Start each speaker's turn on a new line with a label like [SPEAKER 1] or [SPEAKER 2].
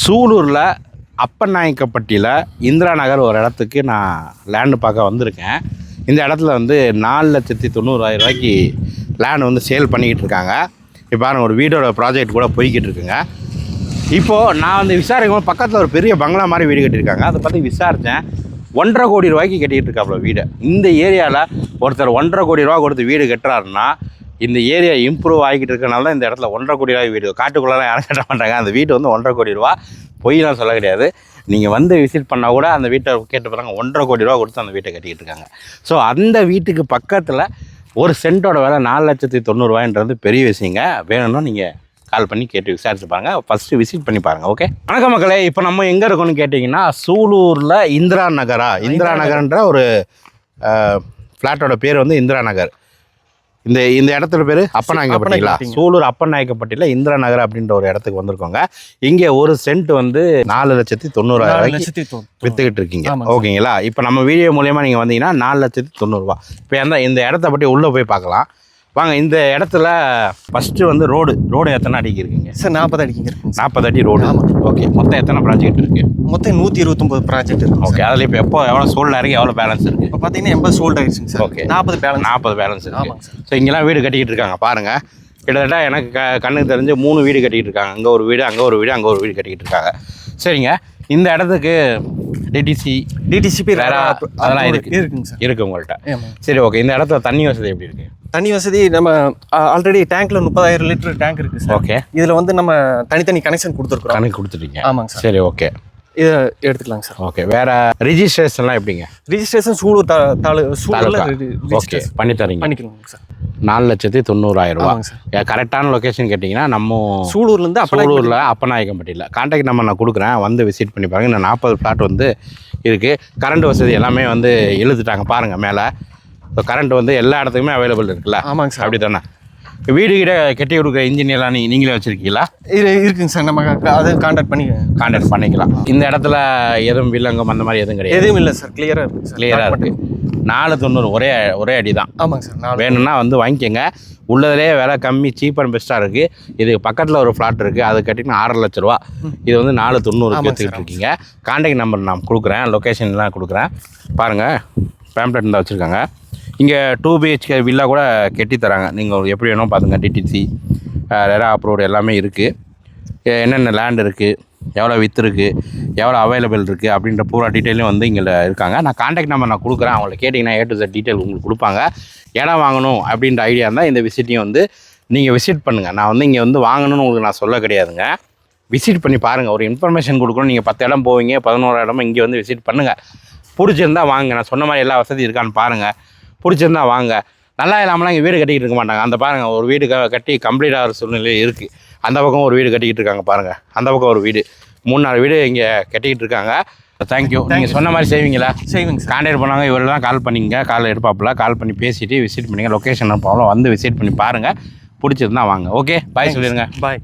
[SPEAKER 1] சூலூரில் அப்பநாயக்கப்பட்டியில் இந்திரா நகர் ஒரு இடத்துக்கு நான் லேண்டு பார்க்க வந்திருக்கேன். இந்த இடத்துல வந்து நாலு லட்சத்தி தொண்ணூறாயிரம் ரூபாய்க்கு லேண்ட் வந்து சேல் பண்ணிக்கிட்டு இருக்காங்க. இப்போ பாருங்க ஒரு வீடோட ப்ராஜெக்ட் கூட போய்கிட்டு இருக்குங்க. இப்போது நான் வந்து விசாரிக்கும் போது பக்கத்தில் ஒரு பெரிய பங்களா மாதிரி வீடு கட்டியிருக்காங்க. அதை பற்றி விசாரித்தேன் ஒன்றரை கோடி ரூபாய்க்கு கட்டிக்கிட்டு இருக்காப்புல வீடு. இந்த ஏரியாவில் ஒருத்தர் ஒன்றரை கோடி ரூபா கொடுத்து வீடு கட்டுறாருன்னா இந்த ஏரியா இம்ப்ரூவ் ஆகிக்கிட்டு இருக்கனால தான் இந்த இடத்துல ஒன்றரை கோடி ரூபாய் வீடு. காட்டுக்குள்ளலாம் யாரும் கட்ட மாட்டாங்க. அந்த வீடு வந்து ஒன்றரை கோடி ரூபா. பொய்லாம் சொல்ல கிடையாது. நீங்கள் வந்து விசிட் பண்ணால் கூட அந்த வீட்டை கேட்டு போகிறாங்க ஒன்றரை கோடி ரூபா கொடுத்து அந்த வீட்டை கட்டிக்கிட்டு இருக்காங்க. ஸோ அந்த வீட்டுக்கு பக்கத்தில் ஒரு சென்ட்டோட விலை நாலு லட்சத்தி தொண்ணூறுரூவான்றது பெரிய விஷயங்க. வேணும்னா நீங்கள் கால் பண்ணி கேட்டு விசாரிச்சு பாருங்க. ஃபஸ்ட்டு விசிட் பண்ணி பாருங்க ஓகே வணக்கம் மக்களே. இப்போ நம்ம எங்கே இருக்கோம்னு கேட்டிங்கன்னா சூலூரில் இந்திரா நகரா. இந்திரா நகர்ன்ற ஒரு ஃப்ளாட்டோட பேர் வந்து இந்திரா நகர். இந்த இந்த இடத்துல பேர் அப்பநாயக்கப்பட்டிங்களா?
[SPEAKER 2] அப்பநாயக்கப்பட்டிங்க.
[SPEAKER 1] சூலூர் அப்பநாயக்கப்பட்டியில் இந்திரா நகர் அப்படின்ற ஒரு இடத்துக்கு வந்திருக்கோங்க. இங்கே ஒரு சென்ட் வந்து நாலு லட்சத்தி தொண்ணூறாயிரம். வித்துக்கிட்டு இருக்கீங்க. ஓகேங்களா? இப்போ நம்ம வீடியோ மூலியமாக நீங்கள் வந்தீங்கன்னா நாலு லட்சத்தி தொண்ணூறுரூவா இப்போ அந்த இந்த இடத்த பற்றி உள்ளே போய் பார்க்கலாம். வாங்க இந்த இடத்துல ஃபஸ்ட்டு வந்து ரோடு ரோடு எத்தனை அடிக்கு இருக்குங்க?
[SPEAKER 2] சார் நாற்பது அடிக்கிங்க இருக்குங்க
[SPEAKER 1] நாற்பது அடி ரோடு
[SPEAKER 2] ஆமா.
[SPEAKER 1] ஓகே மொத்தம் எத்தனை ப்ராஜெக்ட் இருக்கு?
[SPEAKER 2] மொத்தம் நூற்றி இருபத்தொம்பது ப்ராஜெக்ட் இருக்கு
[SPEAKER 1] ஓகே அதில் இப்போ எப்போ எவ்வளோ சோல்டு இருக்கு எவ்வளோ பேலன்ஸ் இருக்கு?
[SPEAKER 2] இப்போ பார்த்தீங்கன்னா எண்பது சோல்ட் ஆயிடுச்சுங்க சார்.
[SPEAKER 1] Okay.
[SPEAKER 2] நாற்பது பேலன்ஸ்
[SPEAKER 1] நாற்பது பேலன்ஸ்
[SPEAKER 2] ஆமாங்க சார்.
[SPEAKER 1] ஸோ இங்கெல்லாம் வீடு கட்டிக்கிட்டு இருக்காங்க பாருங்க. கிட்டத்தட்ட எனக்கு க கண்ணுக்கு தெரிஞ்சு மூணு வீடு கட்டிக்கிட்டு இருக்காங்க. அங்கே ஒரு வீடு அங்கே ஒரு வீடு அங்கே ஒரு வீடு கட்டிக்கிட்டு இருக்காங்க. சரிங்க. இந்த இடத்துக்கு டிடிசி
[SPEAKER 2] டிடிசிபி
[SPEAKER 1] வேற அதெல்லாம் இருக்கு.
[SPEAKER 2] இருக்குங்க சார்.
[SPEAKER 1] இருக்கு உங்கள்கிட்ட
[SPEAKER 2] ஆமாம்
[SPEAKER 1] சரி ஓகே இந்த இடத்துல தண்ணி வசதி எப்படி இருக்கு?
[SPEAKER 2] தண்ணி வசதி நம்ம ஆல்ரெடி டேங்க்ல முப்பதாயிரம் லிட்டர் டேங்க் இருக்கு சார்
[SPEAKER 1] ஓகே
[SPEAKER 2] இதுல வந்து நம்ம தனித்தனி கனெக்ஷன் கொடுத்துருக்குறோம்.
[SPEAKER 1] கணக்கு கொடுத்துட்டீங்க.
[SPEAKER 2] ஆமாங்க சார்
[SPEAKER 1] சரி ஓகே
[SPEAKER 2] இதை எடுத்துக்கலாங்க சார்
[SPEAKER 1] ஓகே வேற ரிஜிஸ்ட்ரேஷன்லாம் எப்படிங்க?
[SPEAKER 2] ரிஜிஸ்ட்ரேஷன் சூலூர் தா தாலு சூலூர்ல.
[SPEAKER 1] ஓகே பண்ணி தரீங்க
[SPEAKER 2] பண்ணிக்கலாங்க சார்
[SPEAKER 1] நாலு லட்சத்தி தொண்ணூறாயிரம் ரூபா. கரெக்டான லொகேஷன் கேட்டிங்கன்னா நம்ம
[SPEAKER 2] சூலூர்ல இருந்து அப்போ
[SPEAKER 1] சூலூரில் அப்பநாயக்கம்பட்டியில் கான்டாக்ட் நம்பர் நான் கொடுக்குறேன். வந்து விசிட் பண்ணி பாருங்க. இந்த நாற்பது ஃப்ளாட் வந்து இருக்குது கரண்ட் வசதி எல்லாமே வந்து எழுதிட்டாங்க. பாருங்கள் மேலே. இப்போ கரண்ட் வந்து எல்லா இடத்துக்குமே அவைலபிள் இருக்குல்ல?
[SPEAKER 2] ஆமாங்க சார்.
[SPEAKER 1] அப்படி தானே வீடு கிட்ட கட்டி கொடுக்குற இன்ஜினியர்லாம் நீ நீங்களே வச்சுருக்கீங்களா?
[SPEAKER 2] இது இருக்குங்க சார். நம்ம அதை கான்டாக்ட் பண்ணி
[SPEAKER 1] கான்டாக்ட் பண்ணிக்கலாம். இந்த இடத்துல எதுவும் வில்லங்கம் அந்த மாதிரி எதுவும் கிடையாது.
[SPEAKER 2] எதுவும் இல்லை சார். கிளியரா இருக்கு சார்.
[SPEAKER 1] கிளியராக இருக்குது நாலு தொண்ணூறு ஒரே ஒரே அடி தான்
[SPEAKER 2] ஆமாங்க சார்.
[SPEAKER 1] வேணும்னா வந்து வாங்கிக்கோங்க. உள்ளதுலேயே விலை கம்மி சீப் அண்ட் பெஸ்ட்டாக இருக்குது இதுக்கு பக்கத்தில் ஒரு ஃப்ளாட் இருக்குது அது கட்டிங்கன்னா ஆறரை லட்ச ரூபா. இது வந்து நாலு
[SPEAKER 2] ஆமாங்க
[SPEAKER 1] எடுத்துக்கிட்டு இருக்கீங்க கான்டாக்ட் நம்பர் நான் கொடுக்குறேன். லொக்கேஷன்லாம் கொடுக்குறேன். பாருங்கள் பேம்ப்ளெட் இருந்தால் வச்சுருக்காங்க. இங்கே டூ பிஹெச்கே வில்லா கூட கட்டித்தராங்க நீங்கள் எப்படி வேணும் பார்த்துங்க டிடிசி ரெரா அப்ரூவ்டு எல்லாமே இருக்குது என்னென்ன லேண்ட் இருக்குது எவ்வளோ வித்து இருக்குது எவ்வளோ அவைலபிள் இருக்குது அப்படின்ற பூரா டீட்டெயிலும் வந்து இங்கே இருக்காங்க. நான் காண்டாக்ட் நம்பர் நான் கொடுக்குறேன். அவங்கள கேட்டிங்கன்னா ஏ டு Z டீட்டெயில் உங்களுக்கு கொடுப்பாங்க. இடம் வாங்கணும் அப்படின்ற ஐடியா இருந்தால் இந்த விசிட்டையும் வந்து நீங்கள் விசிட் பண்ணுங்கள் நான் வந்து இங்கே வந்து வாங்கணும்னு உங்களுக்கு நான் சொல்ல கிடையாதுங்க. விசிட் பண்ணி பாருங்கள் ஒரு இன்ஃபர்மேஷன் கொடுக்கணும் நீங்கள் பத்து இடம் போவீங்க பதினோரு இடமும் இங்கே வந்து விசிட் பண்ணுங்கள் பிடிச்சிருந்தால் வாங்க. நான் சொன்ன மாதிரி எல்லா வசதியும் இருக்கான்னு பாருங்கள் பிடிச்சிருந்தா வாங்க. நல்லா இல்லாமலாம் இங்கே வீடு கட்டிக்கிட்டு இருக்க மாட்டாங்க. அந்த பாருங்கள் ஒரு வீடு க- கட்டி கம்ப்ளீட் ஆகிற சூழ்நிலை இருக்குது அந்த பக்கம் ஒரு வீடு கட்டிக்கிட்டு இருக்காங்க பாருங்கள் அந்த பக்கம் ஒரு வீடு. மூணு நாலு வீடு இங்கே கட்டிக்கிட்டு இருக்காங்க. தேங்க்யூ நீங்கள் சொன்ன மாதிரி செய்வீங்களா?
[SPEAKER 2] செய்வீங்க
[SPEAKER 1] கான்டாக்ட் பண்ணாங்க இவர் தான் கால் பண்ணிங்க. கால் எடுப்பாப்புல. கால் பண்ணி பேசிட்டு விசிட் பண்ணுங்க. லொக்கேஷன் அனுப்பாலும் வந்து விசிட் பண்ணி பாருங்கள் பிடிச்சிருந்தா வாங்க. ஓகே பாய் சொல்லிடுங்க
[SPEAKER 2] பாய்